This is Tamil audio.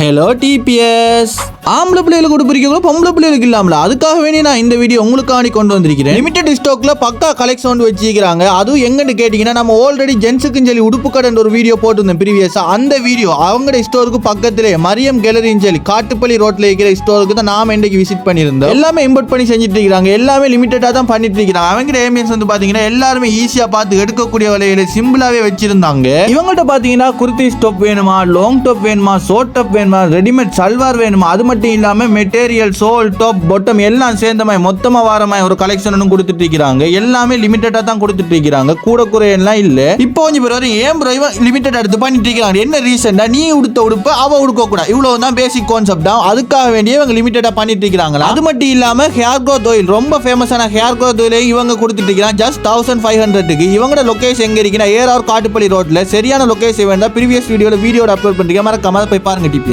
ஹலோ டிபிஎஸ் ஆம்பளை பிள்ளைகளுக்கு கூட பிரிக்கக்கூட பொம்பளை பிள்ளைகளுக்கு இல்லாமல? அதுக்காக வேண்டி நான் இந்த வீடியோ உங்களுக்காண்டி கொண்டு வந்திருக்கிறேன். லிமிடெட் ஸ்டாக்ல பக்கா கலெக்ஷன் வச்சிருக்காங்க அதுவும் எங்கன்னு கேட்டிங்கன்னா நம்ம ஆல்ரெடி ஜென்ஸுக்குன்னு சொல்லி உடுப்பு கடன் ஒரு வீடியோ போட்டிருந்தோம் ப்ரீவியஸா அந்த வீடியோ அவங்களோட ஸ்டோருக்கு பக்கத்திலே மரியம் கேலரின்னு சொல்லி காட்டுப்பள்ளி ரோட்ல இருக்கிற ஸ்டோருக்கு தான் நாம இன்றைக்கு விசிட் பண்ணியிருந்தோம். எல்லாமே இம்போர்ட் பண்ணி செஞ்சுட்டு இருக்கிறாங்க. எல்லாமே லிமிட்டடாக தான் பண்ணிட்டு இருக்கிறாங்க. அவங்க ஏமியன்ஸ் வந்து பாத்தீங்கன்னா எல்லாருமே ஈஸியா பார்த்து எடுக்கக்கூடிய விலையில சிம்பிளாவே வச்சிருந்தாங்க. இவங்கள்ட்ட பாத்தீங்கன்னா குர்த்தி ஸ்டாப் வேணுமா லாங் டாப் வேணுமா ஷோர்ட் டாப் வேணுமா ரெடிமேட் சல்வார் வேணுமா? அது மட்டும் இல்லாமல் மெட்டீரியல் சோல் டாப் பொட்டம் எல்லாம் சேர்ந்த மாதிரி மொத்தமா மாதிரி ஒரு கலெக்ஷன் கொடுத்துட்டு இருக்கிறாங்க. எல்லாமே லிமிட்டடாக தான் கொடுத்துட்டு இருக்கிறாங்க. கூட குறையெல்லாம் இல்லை. இப்போ கொஞ்சம் பேர் வரையும் ஏன் ப்ரோ இவன் லிமிட்டட் எடுத்து பண்ணிட்டு இருக்கிறாங்க? என்ன ரீசன்டா நீ உடுத்த உடுப்பு அவ உடுக்க கூடாது தான் பேசிக் கான்செப்ட் தான் அதுக்காக வேண்டிய இவங்க லிமிட்டடாக பண்ணிட்டு இருக்கிறாங்களா? அது மட்டும் இல்லாமல் ஹேர் growth oil ரொம்ப ஃபேமஸான ஹேர் growth oil இவங்க கொடுத்துட்டு இருக்கிறாங்க. ஜஸ்ட் தௌசண்ட் ஃபைவ் ஹண்ட்ரடுக்கு இவங்களோட லொக்கேஷன் எங்கே இருக்கிறா இருக்குன்னா ஏஆர் காட்டுப்பள்ளி ரோட்டில் சரியான லொகேஷன் வேண்டாம் ப்ரீவியஸ் வீடியோவில் வீடியோட அப்லோட் பண்ணிருக்கேன் மறக்காம போய் பாருங்க டிபி